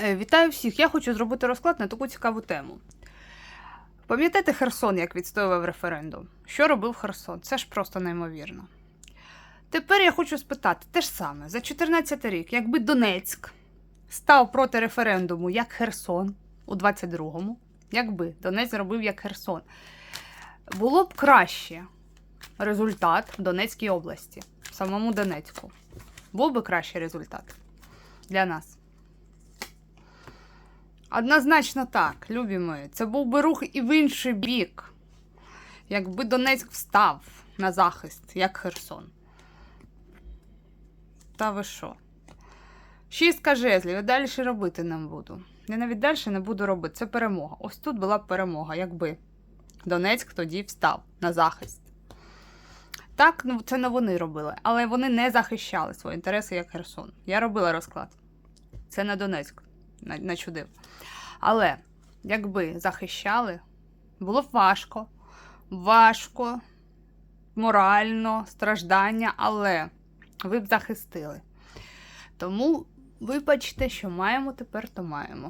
Е, Вітаю всіх! Я хочу зробити розклад на таку цікаву тему. Пам'ятаєте Херсон, як відстоював референдум? Що робив Херсон? Це ж просто неймовірно. Тепер я хочу спитати те ж саме: за 14 рік, якби Донецьк став проти референдуму як Херсон у 22-му, якби Донецьк зробив як Херсон, було б краще результат в Донецькій області, в самому Донецьку. Був би кращий результат для нас. Однозначно так, любі мої. Це був би рух і в інший бік. Якби Донецьк встав на захист, як Херсон. Та ви що? Шістка жезлів, я далі робити не буду. Я навіть далі не буду робити. Це перемога. Ось тут була б перемога, якби Донецьк тоді встав на захист. Так, ну це не вони робили, але вони не захищали свої інтереси як Херсон. Я робила розклад. Це не Донецьк на- начудив. Але якби захищали, було б важко, важко, морально, страждання, але ви б захистили. Тому вибачте, що маємо тепер, то маємо.